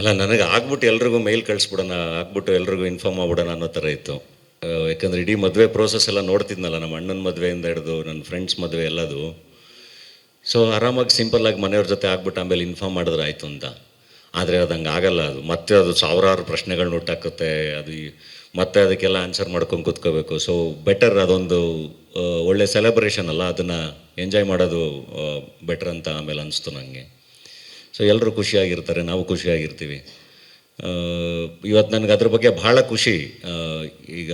ಅಲ್ಲ, ನನಗೆ ಆಗ್ಬಿಟ್ಟು ಎಲ್ರಿಗೂ ಮೇಲ್ ಕಳಿಸ್ಬಿಡೋಣ, ಆಗ್ಬಿಟ್ಟು ಎಲ್ರಿಗೂ ಇನ್ಫಾರ್ಮ್ ಆಗ್ಬಿಡೋಣ ಅನ್ನೋ ಥರ ಇತ್ತು. ಯಾಕಂದರೆ ಇಡೀ ಮದುವೆ ಪ್ರೋಸೆಸ್ ಎಲ್ಲ ನೋಡ್ತಿದ್ನಲ್ಲ, ನಮ್ಮ ಅಣ್ಣನ ಮದುವೆಯಿಂದ ಹಿಡಿದು, ನನ್ನ ಫ್ರೆಂಡ್ಸ್ ಮದುವೆ ಎಲ್ಲದು. ಸೊ ಆರಾಮಾಗಿ ಸಿಂಪಲ್ಲಾಗಿ ಮನೆಯವ್ರ ಜೊತೆ ಆಗ್ಬಿಟ್ಟು ಆಮೇಲೆ ಇನ್ಫಾರ್ಮ್ ಮಾಡಿದ್ರೆ ಆಯಿತು ಅಂತ. ಆದರೆ ಅದು ಹಂಗೆ ಆಗಲ್ಲ ಅದು. ಮತ್ತೆ ಅದು ಸಾವಿರಾರು ಪ್ರಶ್ನೆಗಳನ್ನ ಹುಟ್ಟಾಕುತ್ತೆ, ಅದು ಮತ್ತೆ ಅದಕ್ಕೆಲ್ಲ ಆನ್ಸರ್ ಮಾಡ್ಕೊಂಡು ಕೂತ್ಕೋಬೇಕು. ಸೊ ಬೆಟರ್ ಅದೊಂದು ಒಳ್ಳೆ ಸೆಲೆಬ್ರೇಷನ್ ಅಲ್ಲ, ಅದನ್ನು ಎಂಜಾಯ್ ಮಾಡೋದು ಬೆಟರ್ ಅಂತ ಆಮೇಲೆ ಅನಿಸ್ತು ನನಗೆ ಸೊ ಎಲ್ಲರೂ ಖುಷಿಯಾಗಿರ್ತಾರೆ, ನಾವು ಖುಷಿಯಾಗಿರ್ತೀವಿ. ಇವತ್ತು ನನಗೆ ಅದ್ರ ಬಗ್ಗೆ ಭಾಳ ಖುಷಿ. ಈಗ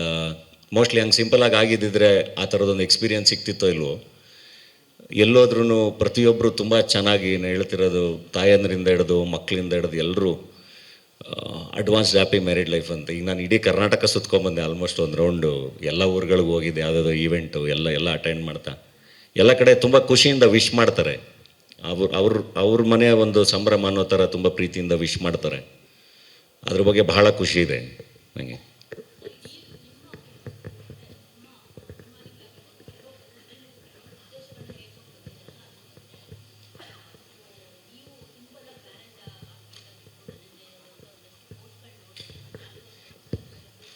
ಮೋಸ್ಟ್ಲಿ ಹಂಗೆ ಸಿಂಪಲಾಗಿ ಆಗಿದ್ದಿದ್ರೆ ಆ ಥರದೊಂದು ಎಕ್ಸ್ಪೀರಿಯನ್ಸ್ ಸಿಕ್ತಿತ್ತೋ ಇಲ್ವೋ? ಎಲ್ಲೋದ್ರೂ ಪ್ರತಿಯೊಬ್ಬರು ತುಂಬ ಚೆನ್ನಾಗಿ ನಾನು ಹೇಳ್ತಿರೋದು, ತಾಯಂದ್ರಿಂದ ಹಿಡ್ದು ಮಕ್ಕಳಿಂದ ಹಿಡ್ದು ಎಲ್ಲರೂ ಅಡ್ವಾನ್ಸ್ ಹ್ಯಾಪಿ ಮ್ಯಾರಿಡ್ ಲೈಫ್ ಅಂತ. ಈಗ ನಾನು ಇಡೀ ಕರ್ನಾಟಕ ಸುತ್ಕೊಂಡ್ಬಂದೆ ಆಲ್ಮೋಸ್ಟ್ ಒಂದು ರೌಂಡು ಎಲ್ಲ ಊರುಗಳಿಗೆ ಹೋಗಿದ್ದೆ ಯಾವುದಾದ್ರು ಈವೆಂಟು ಎಲ್ಲ ಎಲ್ಲ ಅಟೆಂಡ್ ಮಾಡ್ತಾ. ಎಲ್ಲ ಕಡೆ ತುಂಬ ಖುಷಿಯಿಂದ ವಿಶ್ ಮಾಡ್ತಾರೆ. ಅವ್ರು ಅವ್ರ ಅವ್ರ ಮನೆಯ ಒಂದು ಸಂಭ್ರಮ ಅನ್ನೋ ಥರ ತುಂಬ ಪ್ರೀತಿಯಿಂದ ವಿಶ್ ಮಾಡ್ತಾರೆ. ಅದ್ರ ಬಗ್ಗೆ ಬಹಳ ಖುಷಿ ಇದೆ ನನಗೆ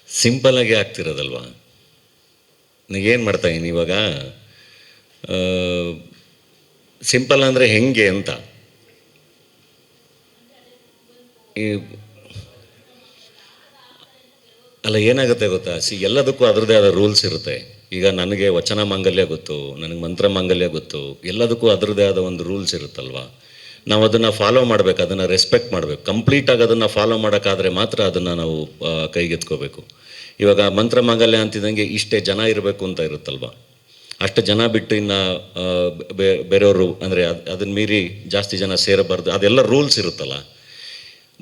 ಸಿಂಪಲ್ಲಾಗಿ ಆಗ್ತಿರೋದಲ್ವಾ? ಏನು ಮಾಡ್ತಾ ಇದ್ದೀನಿ ಇವಾಗ? ಸಿಂಪಲ್ ಅಂದರೆ ಹೆಂಗೆ ಅಂತ. ಅಲ್ಲ, ಏನಾಗುತ್ತೆ ಗೊತ್ತಾ? ಸಿ, ಎಲ್ಲದಕ್ಕೂ ಅದರದೇ ಆದ ರೂಲ್ಸ್ ಇರುತ್ತೆ. ಈಗ ನನಗೆ ವಚನ ಮಾಂಗಲ್ಯ ಗೊತ್ತು, ನನಗೆ ಮಂತ್ರ ಮಾಂಗಲ್ಯ ಗೊತ್ತು, ಎಲ್ಲದಕ್ಕೂ ಅದರದೇ ಆದ ಒಂದು ರೂಲ್ಸ್ ಇರುತ್ತಲ್ವಾ? ನಾವು ಅದನ್ನು ಫಾಲೋ ಮಾಡಬೇಕು, ಅದನ್ನು ರೆಸ್ಪೆಕ್ಟ್ ಮಾಡಬೇಕು. ಕಂಪ್ಲೀಟಾಗಿ ಅದನ್ನು ಫಾಲೋ ಮಾಡೋಕ್ಕಾದರೆ ಮಾತ್ರ ಅದನ್ನು ನಾವು ಕೈಗೆತ್ಕೋಬೇಕು. ಇವಾಗ ಮಂತ್ರ ಮಾಂಗಲ್ಯ ಅಂತಿದ್ದಂಗೆ ಇಷ್ಟೇ ಜನ ಇರಬೇಕು ಅಂತ ಇರುತ್ತಲ್ವಾ? ಅಷ್ಟು ಜನ ಬಿಟ್ಟು ಇನ್ನು ಬೇರೆಯವರು, ಅಂದರೆ ಅದು ಅದನ್ನ ಮೀರಿ ಜಾಸ್ತಿ ಜನ ಸೇರಬಾರ್ದು, ಅದೆಲ್ಲ ರೂಲ್ಸ್ ಇರುತ್ತಲ್ಲ.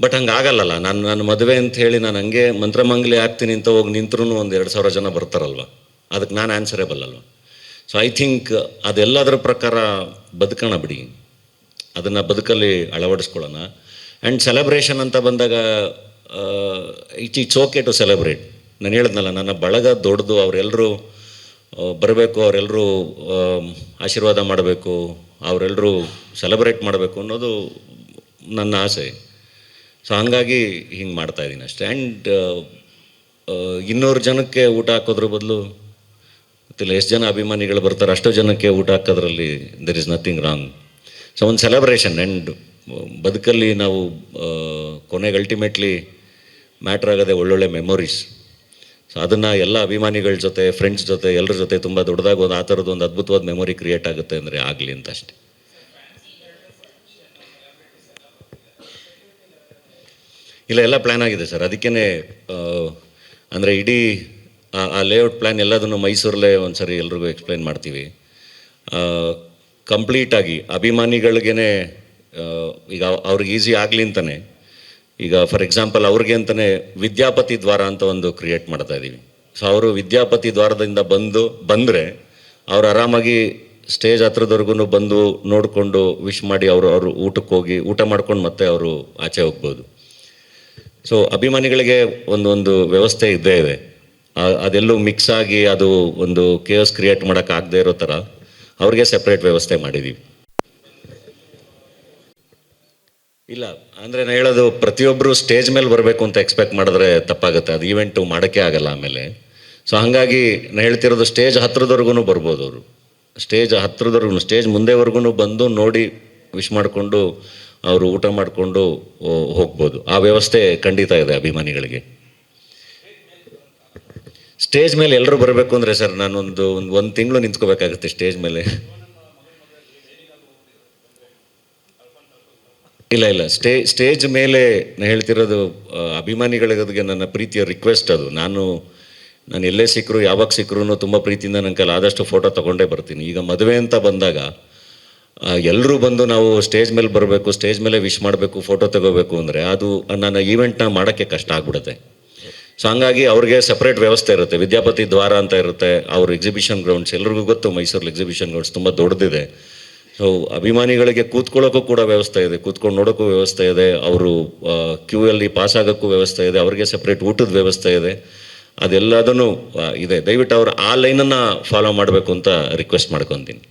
ಬಟ್ ಹಂಗೆ ಆಗಲ್ಲಲ್ಲ, ನಾನು ನಾನು ಮದುವೆ ಅಂತ ಹೇಳಿ ನಾನು ಹಂಗೆ ಮಂತ್ರಮಂಗಲಿ ಆಗ್ತೀನಿ ಅಂತ ಹೋಗಿ ನಿಂತ್ರೂ ಒಂದು ಎರಡು ಸಾವಿರ ಜನ ಬರ್ತಾರಲ್ವ? ಅದಕ್ಕೆ ನಾನು ಆನ್ಸರೇಬಲ್ ಅಲ್ವ? ಸೊ ಐ ಥಿಂಕ್ ಅದೆಲ್ಲದರ ಪ್ರಕಾರ ಬದುಕೋಣ ಬಿಡಿ. ಅದನ್ನು ಬದುಕಲ್ಲಿ ಅಳವಡಿಸ್ಕೊಳ್ಳೋಣ. ಆ್ಯಂಡ್ ಸೆಲೆಬ್ರೇಷನ್ ಅಂತ ಬಂದಾಗ it it's okay to celebrate ನಾನು ಹೇಳಿದ್ನಲ್ಲ, ನನ್ನ ಬಳಗ ದೊಡ್ಡದು ಅವರೆಲ್ಲರೂ ಬರಬೇಕು ಅವರೆಲ್ಲರೂ ಆಶೀರ್ವಾದ ಮಾಡಬೇಕು ಅವರೆಲ್ಲರೂ ಸೆಲೆಬ್ರೇಟ್ ಮಾಡಬೇಕು ಅನ್ನೋದು ನನ್ನ ಆಸೆ. ಸೊ ಹಂಗಾಗಿ ಹಿಂಗೆ ಮಾಡ್ತಾ ಇದ್ದೀನಿ ಅಷ್ಟೇ. ಆ್ಯಂಡ್ ಇನ್ನೂರು ಜನಕ್ಕೆ ಊಟ ಹಾಕೋದ್ರ ಬದಲು ಗೊತ್ತಿಲ್ಲ ಎಷ್ಟು ಜನ ಅಭಿಮಾನಿಗಳು ಬರ್ತಾರೆ, ಅಷ್ಟೋ ಜನಕ್ಕೆ ಊಟ ಹಾಕೋದ್ರಲ್ಲಿ there is nothing wrong so ಒಂದು ಸೆಲೆಬ್ರೇಷನ್ ಆ್ಯಂಡ್ ಬದುಕಲ್ಲಿ ನಾವು ಕೊನೆಗೆ ಅಲ್ಟಿಮೇಟ್ಲಿ ಮ್ಯಾಟ್ರ್ ಆಗೋದೆ ಒಳ್ಳೊಳ್ಳೆ ಮೆಮೊರೀಸ್ ಸೊ ಅದನ್ನು ಎಲ್ಲ ಅಭಿಮಾನಿಗಳ ಜೊತೆ ಫ್ರೆಂಡ್ಸ್ ಜೊತೆ, ಎಲ್ಲರ ಜೊತೆ ತುಂಬ ದೊಡ್ಡದಾಗಿ ಒಂದು ಆ ಥರದ್ದು ಒಂದು ಅದ್ಭುತವಾದ ಮೆಮೊರಿ ಕ್ರಿಯೇಟ್ ಆಗುತ್ತೆ ಅಂದರೆ ಆಗಲಿ ಅಂತ ಅಷ್ಟೇ. ಇಲ್ಲ, ಎಲ್ಲ ಪ್ಲ್ಯಾನ್ ಆಗಿದೆ ಸರ್. ಅದಕ್ಕೇ ಅಂದರೆ ಇಡೀ, ಆ- ಲೇಔಟ್ ಪ್ಲ್ಯಾನ್ ಎಲ್ಲದನ್ನು ಮೈಸೂರಲ್ಲೇ ಒಂದು ಸರಿ ಎಲ್ರಿಗೂ ಎಕ್ಸ್ಪ್ಲೈನ್ ಮಾಡ್ತೀವಿ. ಕಂಪ್ಲೀಟಾಗಿ ಅಭಿಮಾನಿಗಳಿಗೇ ಈಗ ಅವ್ರಿಗೆ ಈಸಿ ಆಗಲಿ ಅಂತಲೇ ಈಗ ಫಾರ್ ಎಕ್ಸಾಂಪಲ್ ಅವ್ರಿಗೆ ಅಂತಲೇ ವಿದ್ಯಾಪತಿ ದ್ವಾರ ಅಂತ ಒಂದು ಕ್ರಿಯೇಟ್ ಮಾಡ್ತಾ ಇದ್ದೀವಿ. ಸೊ ಅವರು ವಿದ್ಯಾಪತಿ ದ್ವಾರದಿಂದ ಬಂದು, ಬಂದರೆ ಅವ್ರು ಆರಾಮಾಗಿ ಸ್ಟೇಜ್ ಹತ್ರದವರೆಗೂ ಬಂದು ನೋಡಿಕೊಂಡು ವಿಶ್ ಮಾಡಿ ಅವರು ಅವರು ಊಟಕ್ಕೆ ಹೋಗಿ ಊಟ ಮಾಡ್ಕೊಂಡು ಮತ್ತೆ ಅವರು ಆಚೆ ಹೋಗ್ಬೋದು. ಸೊ ಅಭಿಮಾನಿಗಳಿಗೆ ಒಂದೊಂದು ವ್ಯವಸ್ಥೆ ಇದ್ದೇ ಇದೆ. ಅದೆಲ್ಲೂ ಮಿಕ್ಸ್ ಆಗಿ ಅದು ಒಂದು ಕೇಸ್ ಕ್ರಿಯೇಟ್ ಮಾಡೋಕ್ಕಾಗದೇ ಇರೋ ಥರ ಅವ್ರಿಗೆ ಸೆಪ್ರೇಟ್ ವ್ಯವಸ್ಥೆ ಮಾಡಿದ್ದೀವಿ. ಇಲ್ಲ, ಅಂದರೆ ನಾನು ಹೇಳೋದು ಪ್ರತಿಯೊಬ್ಬರು ಸ್ಟೇಜ್ ಮೇಲೆ ಬರಬೇಕು ಅಂತ ಎಕ್ಸ್ಪೆಕ್ಟ್ ಮಾಡಿದ್ರೆ ತಪ್ಪಾಗುತ್ತೆ. ಅದು ಈವೆಂಟು ಮಾಡೋಕ್ಕೆ ಆಗಲ್ಲ ಆಮೇಲೆ. ಸೊ ಹಾಗಾಗಿ ನಾನು ಹೇಳ್ತಿರೋದು ಸ್ಟೇಜ್ ಹತ್ರದವರೆಗೂ ಬರ್ಬೋದು ಅವರು. ಸ್ಟೇಜ್ ಹತ್ರದವರೆಗೂ ಸ್ಟೇಜ್ ಮುಂದೆವರೆಗೂ ಬಂದು ನೋಡಿ ವಿಶ್ ಮಾಡಿಕೊಂಡು ಅವರು ಊಟ ಮಾಡಿಕೊಂಡು ಹೋಗ್ಬೋದು. ಆ ವ್ಯವಸ್ಥೆ ಖಂಡಿತ ಇದೆ ಅಭಿಮಾನಿಗಳಿಗೆ. ಸ್ಟೇಜ್ ಮೇಲೆ ಎಲ್ಲರೂ ಬರಬೇಕು ಅಂದರೆ ಸರ್, ನಾನೊಂದು, ಒಂದು ಒಂದು ತಿಂಗಳು ನಿಂತ್ಕೋಬೇಕಾಗುತ್ತೆ ಸ್ಟೇಜ್ ಮೇಲೆ. ಇಲ್ಲ ಇಲ್ಲ. ಸ್ಟೇ, ಸ್ಟೇಜ್ ಮೇಲೆ ಹೇಳ್ತಿರೋದು ಅಭಿಮಾನಿಗಳಿಗೆ ನನ್ನ ಪ್ರೀತಿಯ ರಿಕ್ವೆಸ್ಟ್ ಅದು. ನಾನು ನಾನು ಎಲ್ಲೇ ಸಿಕ್ಕರು ಯಾವಾಗ ಸಿಕ್ಕರೂ ತುಂಬ ಪ್ರೀತಿಯಿಂದ ನನ್ನ ಕೈಲಿ ಆದಷ್ಟು ಫೋಟೋ ತೊಗೊಂಡೇ ಬರ್ತೀನಿ. ಈಗ ಮದುವೆ ಅಂತ ಬಂದಾಗ ಎಲ್ಲರೂ ಬಂದು ನಾವು ಸ್ಟೇಜ್ ಮೇಲೆ ಬರಬೇಕು, ಸ್ಟೇಜ್ ಮೇಲೆ ವಿಶ್ ಮಾಡಬೇಕು ಫೋಟೋ ತಗೋಬೇಕು ಅಂದರೆ ಅದು ನನ್ನ ಈವೆಂಟ್ನ ಮಾಡೋಕ್ಕೆ ಕಷ್ಟ ಆಗ್ಬಿಡುತ್ತೆ. ಸೊ ಹಂಗಾಗಿ ಅವ್ರಿಗೆ ಸಪ್ರೇಟ್ ವ್ಯವಸ್ಥೆ ಇರುತ್ತೆ. ವಿದ್ಯಾಪತಿ ದ್ವಾರ ಅಂತ ಇರುತ್ತೆ, ಅವ್ರ ಎಕ್ಸಿಬಿಷನ್ ಗ್ರೌಂಡ್ಸ್ ಎಲ್ರಿಗೂ ಗೊತ್ತು ಮೈಸೂರಲ್ಲಿ ಎಕ್ಸಿಬಿಷನ್ ಗ್ರೌಂಡ್ಸ್ ತುಂಬ ದೊಡ್ಡದಿದೆ. ಸೊ ಅಭಿಮಾನಿಗಳಿಗೆ ಕೂತ್ಕೊಳ್ಳೋಕ್ಕೂ ಕೂಡ ವ್ಯವಸ್ಥೆ ಇದೆ, ಕೂತ್ಕೊಂಡು ನೋಡೋಕ್ಕೂ ವ್ಯವಸ್ಥೆ ಇದೆ, ಅವರು ಕ್ಯೂ ಅಲ್ಲಿ ಪಾಸ್ ಆಗೋಕ್ಕೂ ವ್ಯವಸ್ಥೆ ಇದೆ, ಅವರಿಗೆ ಸಪ್ರೇಟ್ ಊಟದ ವ್ಯವಸ್ಥೆ ಇದೆ. ಅದೆಲ್ಲದನ್ನು ಇದೆ. ದಯವಿಟ್ಟು ಅವರು ಆ ಲೈನನ್ನು ಫಾಲೋ ಮಾಡಬೇಕು ಅಂತ ರಿಕ್ವೆಸ್ಟ್ ಮಾಡ್ಕೊತೀನಿ.